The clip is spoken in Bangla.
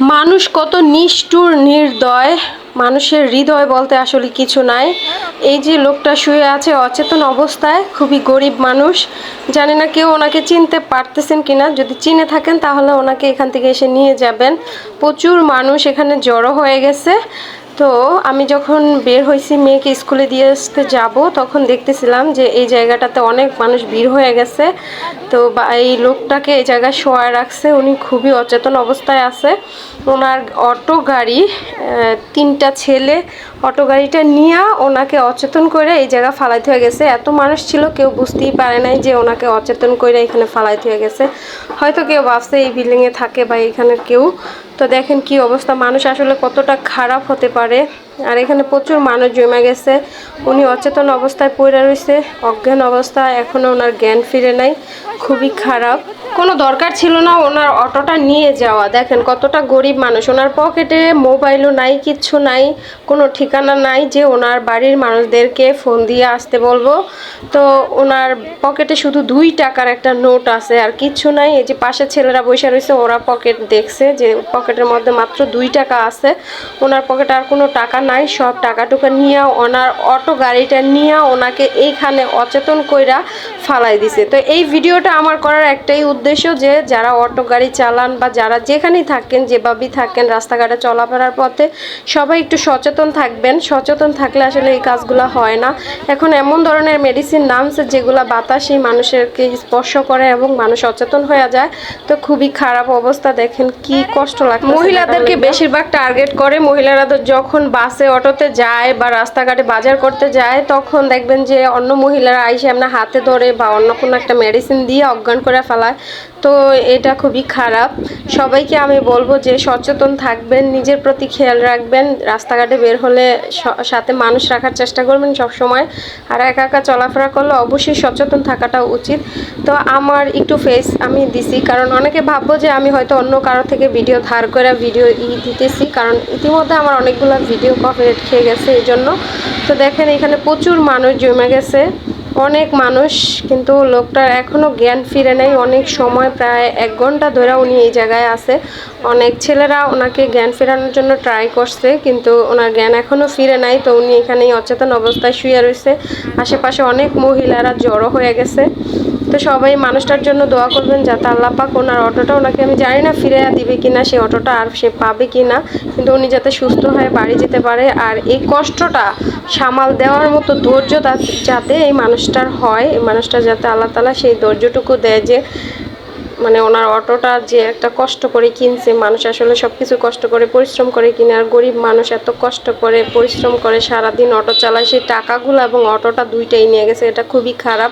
মানুষ কত নিষ্ঠুর, নির্দয়। মানুষের হৃদয় বলতে আসলে কিছু নাই। এই যে লোকটা শুয়ে আছে, অচেতন অবস্থায়, খুবই গরিব মানুষ। জানি না কেউ ওনাকে চিনতে পারতেছেন কিনা। যদি চিনে থাকেন, তাহলে ওনাকে এখান থেকে এসে নিয়ে যাবেন। প্রচুর মানুষ এখানে জড়ো হয়ে গেছে। তো আমি যখন বের হয়েছি মেয়েকে স্কুলে দিয়ে আসতে যাব, তখন দেখতেছিলাম যে এই জায়গাটাতে অনেক মানুষ ভিড় হয়ে গেছে। তো এই লোকটাকে এই জায়গায় শোয়া রাখছে, উনি খুবই অচেতন অবস্থায় আছে। ওনার অটো গাড়ি তিনটা ছেলে অটো গাড়িটা নিয়ে ওনাকে অচেতন করে এই জায়গা ফালাইতে হয়ে গেছে। এত মানুষ ছিল, কেউ বুঝতেই পারে নাই যে ওনাকে অচেতন করে এখানে ফালাইতে হয়ে গেছে। হয়তো কেউ ভাবছে এই বিল্ডিংয়ে থাকে বা এখানে কেউ। তো দেখেন কি অবস্থা, মানুষ আসলে কতটা খারাপ হতে পারে। আর এখানে প্রচুর মানুষ জমে গেছে। উনি অচেতন অবস্থায় পড়ে রয়েছে, অজ্ঞান অবস্থা এখনও ওনার জ্ঞান ফিরে নাই, খুবই খারাপ। কোনো দরকার ছিল না ওনার অটোটা নিয়ে যাওয়া। দেখেন কতটা গরিব মানুষ। ওনার পকেটে মোবাইলও নাই, কিচ্ছু নাই, কোনো ঠিকানা নাই যে ওনার বাড়ির মানুষদেরকে ফোন দিয়ে আসতে বলব। তো ওনার পকেটে শুধু দুই টাকার একটা নোট আছে, আর কিচ্ছু নাই। এই যে পাশে ছেলেরা বসে রয়েছে, ওরা পকেট দেখছে যে পকেটের মধ্যে মাত্র দুই টাকা আছে। ওনার পকেটে আর কোনো টাকা নাই, সব টাকা টুকা নিয়ে ওনার অটো গাড়িটা নিয়ে ওনাকে এইখানে অচেতন কইরা ফালাই দিছে। তো এই ভিডিওটা আমার করার একটাই উদ্দেশ্য যে যারা অটো গাড়ি চালান বা যারা যেখানেই থাকেন যেভাবেই থাকেন রাস্তাঘাটে চলাফেরার পথে সবাই একটু সচেতন থাকবেন। সচেতন থাকলে আসলে এই কাজগুলো হয় না। এখন এমন ধরনের মেডিসিন নামছে যেগুলো বাতাসে মানুষেরকে স্পর্শ করে এবং মানুষ সচেতন হয়ে যায়। তো খুবই খারাপ অবস্থা। দেখেন কি কষ্ট লাগে মহিলাদেরকে বেশিরভাগ টার্গেট করে মহিলারা তো যখন বাসে অটোতে যায় বা রাস্তাঘাটে বাজার করতে যায় তখন দেখবেন যে অন্য মহিলারা আইসে আপনার হাতে ধরে বা অন্য কোনো একটা মেডিসিন দিয়ে অজ্ঞান করে ফেলায়। তো এটা খুবই খারাপ। সবাইকে আমি বলব যে সচেতন থাকবেন, নিজের প্রতি খেয়াল রাখবেন, রাস্তাঘাটে বের হলে সাথে মানুষ রাখার চেষ্টা করবেন সব সময় আর একা একা চলাফেরা করলে অবশ্যই সচেতন থাকাটা উচিত। তো আমার একটু ফেস আমি দিছি, কারণ অনেকে ভাববো যে আমি হয়তো অন্য কারও থেকে ভিডিও ধার করে ভিডিও ই দিতেছি, কারণ ইতিমধ্যে আমার অনেকগুলো ভিডিও কপিরাইট খেয়ে গেছে এই জন্য তো দেখেন এখানে প্রচুর মানুষ জমে গেছে। অনেক মানুষ, কিন্তু লোকটার এখনও জ্ঞান ফিরে নেই। অনেক সময় প্রায় এক ঘণ্টা ধরে উনি এই জায়গায় আছে। অনেক ছেলেরা ওনাকে জ্ঞান ফেরানোর জন্য ট্রাই করছে, কিন্তু ওনার জ্ঞান এখনও ফিরে নাই। তো উনি এখানেই অচেতন অবস্থায় শুয়ে রয়েছে। আশেপাশে অনেক মহিলারা জড়ো হয়ে গেছে। তো সবাই মানুষটার জন্য দোয়া করবেন যাতে আল্লাহ পাক ওনার অটোটা ওনাকে, আমি জানি না ফিরে দিবে কিনা সেই অটোটা আর সে পাবে কিনা, কিন্তু উনি যাতে সুস্থ হয়ে বাড়ি যেতে পারে আর এই কষ্টটা সামাল দেওয়ার মতো ধৈর্য যাতে এই মানুষটার হয়, এই মানুষটা যাতে আল্লাহ তালা সেই ধৈর্যটুকু দেয় যে মানে ওনার অটোটা যে একটা কষ্ট করে কিনছে, মানুষ আসলে সব কিছু কষ্ট করে, পরিশ্রম করে কিনে, আর গরিব মানুষ এত কষ্ট করে, পরিশ্রম করে সারাদিন অটো চালায়, সেই টাকাগুলো এবং অটোটা দুইটাই নিয়ে গেছে, এটা খুবই খারাপ।